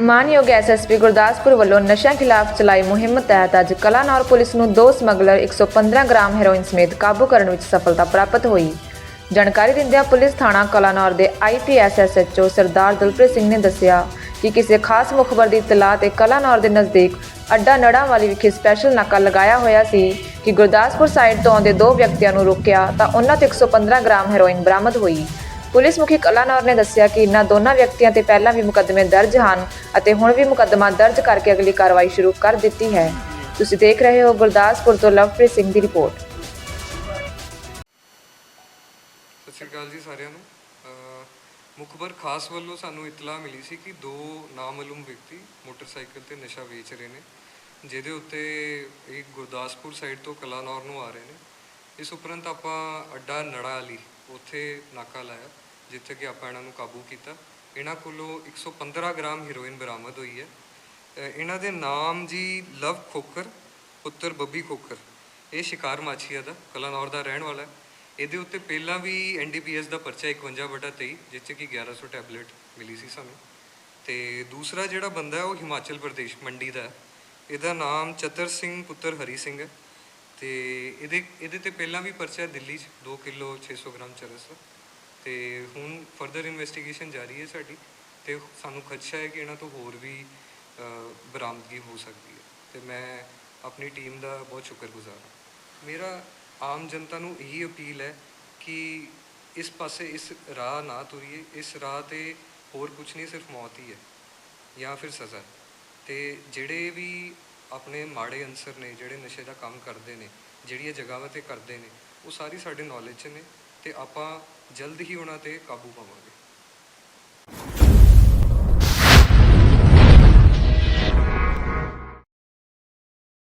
ਮਾਨਯੋਗ ਐਸਐਸਪੀ ਗੁਰਦਾਸਪੁਰ ਵੱਲੋਂ ਨਸ਼ਿਆਂ ਖਿਲਾਫ ਚਲਾਈ ਮੁਹਿੰਮ ਤਹਿਤ ਅੱਜ ਕਲਾਨੌਰ ਪੁਲਿਸ ਨੂੰ ਦੋ ਸਮਗਲਰ 115 ਗ੍ਰਾਮ ਹੈਰੋਇਨ ਸਮੇਤ ਕਾਬੂ ਕਰਨ ਵਿੱਚ ਸਫਲਤਾ ਪ੍ਰਾਪਤ ਹੋਈ। ਜਾਣਕਾਰੀ ਦਿੰਦਿਆਂ ਪੁਲਿਸ ਥਾਣਾ ਕਲਾਨੌਰ ਦੇ ਆਈਪੀਐਸਐਸਐਚਓ ਸਰਦਾਰ ਦਲਪ੍ਰੀਤ ਸਿੰਘ ਨੇ ਦੱਸਿਆ ਕਿ ਕਿਸੇ ਖਾਸ ਮੁਖਬਰ ਦੀ ਇਤਲਾਹ ਤੇ ਕਲਾਨੌਰ ਦੇ ਨਜ਼ਦੀਕ ਅੱਡਾ ਨੜਾਂ ਵਾਲੀ ਵਿਖੇ ਸਪੈਸ਼ਲ ਨਾਕਾ ਲਗਾਇਆ ਹੋਇਆ ਸੀ ਕਿ ਗੁਰਦਾਸਪੁਰ ਸਾਈਡ ਤੋਂ ਆਉਂਦੇ ਦੋ ਵਿਅਕਤੀਆਂ ਨੂੰ ਰੋਕਿਆ ਤਾਂ ਉਹਨਾਂ ਤੋਂ 115 ਗ੍ਰਾਮ ਹੈਰੋਇਨ ਬਰਾਮਦ ਹੋਈ। ਪੁਲਿਸ ਮੁਖੀ ਕਲਾਨੌਰ ਨੇ ਦੱਸਿਆ ਕਿ ਇਨ੍ਹਾਂ ਦੋਨਾਂ ਵਿਅਕਤੀਆਂ ਤੇ ਪਹਿਲਾਂ ਵੀ ਮੁਕੱਦਮੇ ਦਰਜ ਹਨ ਅਤੇ ਹੁਣ ਵੀ ਮੁਕੱਦਮਾ ਦਰਜ ਕਰਕੇ ਅਗਲੀ ਕਾਰਵਾਈ ਸ਼ੁਰੂ ਕਰ ਦਿੱਤੀ ਹੈ। ਤੁਸੀਂ ਦੇਖ ਰਹੇ ਹੋ ਗੁਰਦਾਸਪੁਰ ਤੋਂ ਲਵਪ੍ਰੀਤ ਸਿੰਘ ਦੀ ਰਿਪੋਰਟ। ਸਤਿ ਸ਼੍ਰੀ ਅਕਾਲ ਜੀ ਸਾਰਿਆਂ ਨੂੰ। ਅਹ ਮੁਖਬਰ ਖਾਸ ਵੱਲੋਂ ਸਾਨੂੰ ਇਤਲਾਹ ਮਿਲੀ ਸੀ ਕਿ ਦੋ ਨਾਮਾਲੂਮ ਵਿਅਕਤੀ ਮੋਟਰਸਾਈਕਲ ਤੇ ਨਸ਼ਾ ਵੇਚ ਰਹੇ ਨੇ, ਜਿਹਦੇ ਉੱਤੇ ਇਹ ਗੁਰਦਾਸਪੁਰ ਸਾਈਡ ਤੋਂ ਕਲਾਨੌਰ ਨੂੰ ਆ ਰਹੇ ਨੇ। ਇਸ ਉਪਰੰਤ ਆਪਾਂ ਅੱਡਾ ਨੜਾ ਵਾਲੀ ਉੱਥੇ ਨਾਕਾ ਲਾਇਆ, ਜਿੱਥੇ ਕਿ ਆਪਾਂ ਇਹਨਾਂ ਨੂੰ ਕਾਬੂ ਕੀਤਾ। ਇਹਨਾਂ ਕੋਲੋਂ 115 ਗ੍ਰਾਮ ਹੀਰੋਇਨ ਬਰਾਮਦ ਹੋਈ ਹੈ। ਇਹਨਾਂ ਦੇ ਨਾਮ ਜੀ ਲਵ ਖੋਖਰ, ਪੁੱਤਰ ਬੱਬੀ ਖੋਖਰ। ਇਹ ਸ਼ਿਕਾਰ ਮਾਛੀਆ ਦਾ, ਕਲਾਨੌਰ ਦਾ ਰਹਿਣ ਵਾਲਾ ਹੈ। ਇਹਦੇ ਉੱਤੇ ਪਹਿਲਾਂ ਵੀ ਐਨਡੀਪੀਐਸ ਦਾ ਪਰਚਾ 51 ਬਟਾ 23 ਜਿਸ 'ਚ ਕਿ 1100 ਟੈਬਲੇਟ ਮਿਲੀ ਸੀ ਸਾਨੂੰ। ਤੇ ਦੂਸਰਾ ਜਿਹੜਾ ਬੰਦਾ ਹੈ, ਉਹ ਹਿਮਾਚਲ ਪ੍ਰਦੇਸ਼, ਮੰਡੀ ਦਾ ਹੈ। ਇਹਦਾ ਨਾਮ ਚਤਰ ਸਿੰਘ, ਪੁੱਤਰ ਹਰੀ ਸਿੰਘ ਹੈ। ਤੇ ਇਹਦੇ ਇਹਦੇ ਤੇ ਪਹਿਲਾਂ ਵੀ ਪਰਚਾ ਦਿੱਲੀ 'ਚ 2 ਕਿਲੋ 600 ਗ੍ਰਾਮ ਚਰਸ। ਦਾ ਤੇ ਹੁਣ ਫਰਦਰ ਇਨਵੈਸਟੀਗੇਸ਼ਨ ਜਾਰੀ ਹੈ ਸਾਡੀ ਤੇ ਸਾਨੂੰ ਖਦਸ਼ਾ ਹੈ ਕਿ ਇਹਨਾਂ ਤੋਂ ਹੋਰ ਵੀ ਬਰਾਮਦਗੀ ਹੋ ਸਕਦੀ ਹੈ। ਤੇ ਮੈਂ ਆਪਣੀ ਟੀਮ ਦਾ ਬਹੁਤ ਸ਼ੁਕਰਗੁਜ਼ਾਰ ਹਾਂ। ਮੇਰਾ ਆਮ ਜਨਤਾ ਨੂੰ ਇਹੀ ਅਪੀਲ ਹੈ ਕਿ ਇਸ ਪਾਸੇ ਇਸ ਰਾਹ ਨਾ ਤੁਰੀਏ, ਇਸ ਰਾਹ ਤੇ ਹੋਰ ਕੁਝ ਨਹੀਂ, ਸਿਰਫ ਮੌਤ ਹੀ ਹੈ ਜਾਂ ਫਿਰ ਸਜ਼ਾ। ਤੇ ਜਿਹੜੇ ਵੀ ਆਪਣੇ ਮਾੜੇ ਅਨਸਰ ਨੇ, ਜਿਹੜੇ ਨਸ਼ੇ ਦਾ ਕੰਮ ਕਰਦੇ ਨੇ, ਜਿਹੜੀਆਂ ਜਗ੍ਹਾਵਾਂ ਤੇ ਕਰਦੇ ਨੇ, ਉਹ ਸਾਰੀ ਸਾਡੇ ਨੌਲੇਜ 'ਚ ਨੇ ਤੇ ਆਪਾਂ ਜਲਦ ਹੀ ਉਹਨਾਂ ਤੇ ਕਾਬੂ ਪਾਵਾਂਗੇ।